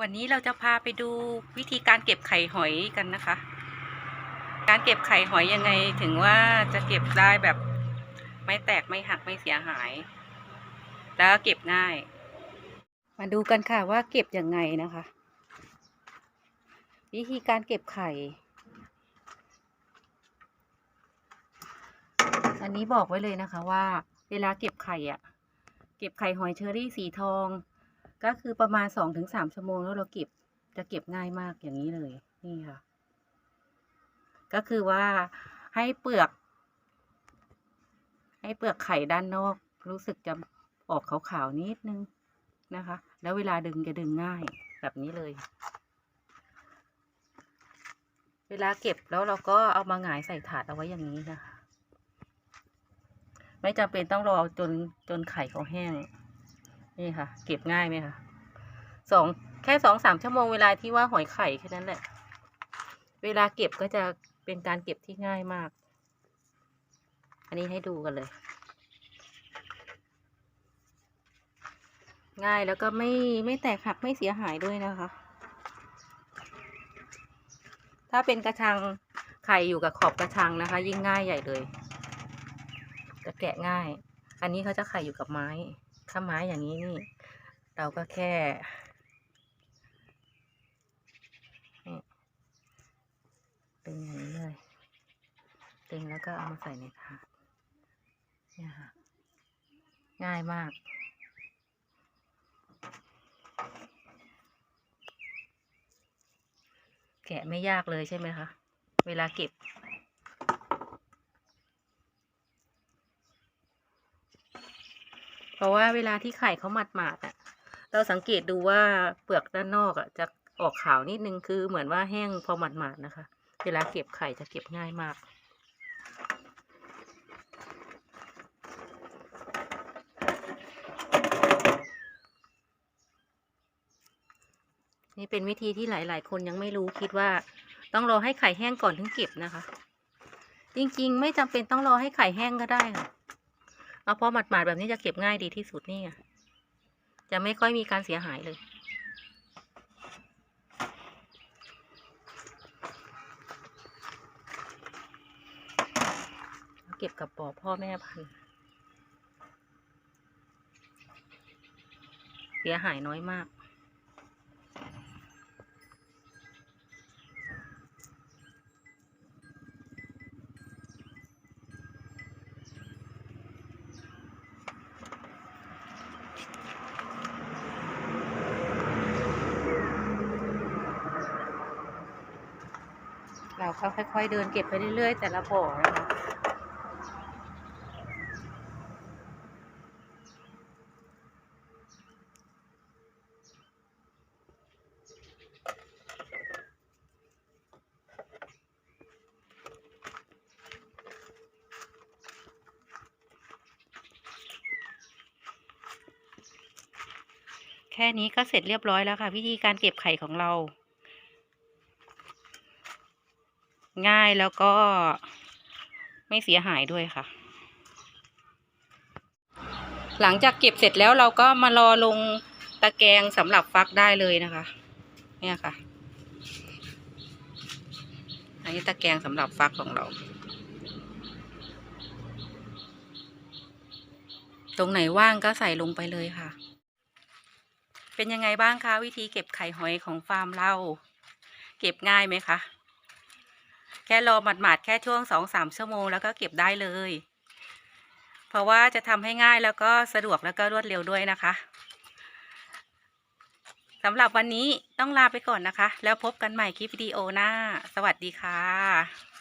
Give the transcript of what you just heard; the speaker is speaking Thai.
วันนี้เราจะพาไปดูวิธีการเก็บไข่หอยกันนะคะ การเก็บไข่หอยยังไงถึงว่าจะเก็บได้แบบไม่แตกไม่หักไม่เสียหาย แล้วเก็บง่าย มาดูกันค่ะว่าเก็บยังไงนะคะ วิธีการเก็บไข่ อันนี้บอกไว้เลยนะคะว่า เวลาเก็บไข่อะเก็บไข่หอยเชอรี่สีทอง ก็คือประมาณสองถึงสามชั่วโมงแล้วเราเก็บจะเก็บง่ายมากอย่างนี้เลยนี่ค่ะ ก็คือว่าให้เปลือก ให้เปลือกไข่ด้านนอก รู้สึกจะออกขาวๆนิดนึงนะคะ แล้วเวลาดึงจะดึงง่ายแบบนี้เลย เวลาเก็บแล้วเราก็เอามาหงายใส่ถาดเอาไว้อย่างนี้นะคะ ไม่จำเป็นต้องรอจนจนไข่เขาแห้ง นี่ค่ะ เก็บง่ายไหมคะสองแค่สองสามชั่วโมงเวลาที่ว่าหอยไข่แค่นั้นแหละ เวลาเก็บก็จะเป็นการเก็บที่ง่ายมาก อันนี้ให้ดูกันเลย ง่ายแล้วก็ไม่ไม่แตกหักไม่เสียหายด้วยนะคะ ถ้าเป็นกระชังไข่อยู่กับขอบกระชังนะคะ ยิ่งง่ายใหญ่เลยจะแกะง่าย อันนี้เขาจะไข่อยู่กับไม้ ถ้าไม้อย่างนี้นี่ เราก็แค่นี่ดึงอย่างนี้เลยดึงแล้วก็เอามาใส่ในถาดเนี่ยค่ะ ง่ายมากแกะไม่ยากเลยใช่ไหมคะ เวลาเก็บ เพ ราะว่าเวลาที่ไข่เขาหมาดหมาดๆอะ เราสังเกตดูว่าเปลือกด้านนอกอะจะออกขาวนิดนึงคือเหมือนว่าแห้งพอหมาดหมาดๆนะคะ เวลาเก็บไข่จะเก็บง่ายมากนี่เป็นวิธีที่หลาย ๆ คนยังไม่รู้คิดว่า ต้องรอให้ไข่แห้งก่อนถึงเก็บนะคะ จริง ๆ ไม่จำเป็นต้องรอให้ไข่แห้งก็ได้ค่ะ เอาพอหมาดๆแบบนี้จะเก็บง่ายดีที่สุดนี่ไงจะไม่ค่อยมีการเสียหายเลย เก็บกับปอพ่อแม่พันธุ์เสียหายน้อยมาก เราค่อยๆเดินเก็บไปเรื่อยๆ แต่ละบ่อนะคะแค่นี้ก็เสร็จเรียบร้อยแล้วค่ะ วิธีการเก็บไข่ของเรา ง่ายแล้วก็ไม่เสียหายด้วยค่ะ หลังจากเก็บเสร็จแล้วเราก็มารอลงตะแกรงสำหรับฟักได้เลยนะคะ เนี่ยค่ะ อันนี้ตะแกรงสำหรับฟักของเรา ตรงไหนว่างก็ใส่ลงไปเลยค่ะ เป็นยังไงบ้างคะวิธีเก็บไข่หอยของฟาร์มเรา เก็บง่ายไหมคะ แค่รอหมาดๆแค่ช่วงสองสามชั่วโมงแล้วก็เก็บได้เลย เพราะว่าจะทำให้ง่ายแล้วก็สะดวกแล้วก็รวดเร็วด้วยนะคะสำหรับวันนี้ต้องลาไปก่อนนะคะ แล้วพบกันใหม่คลิปวิดีโอหน้า สวัสดีค่ะ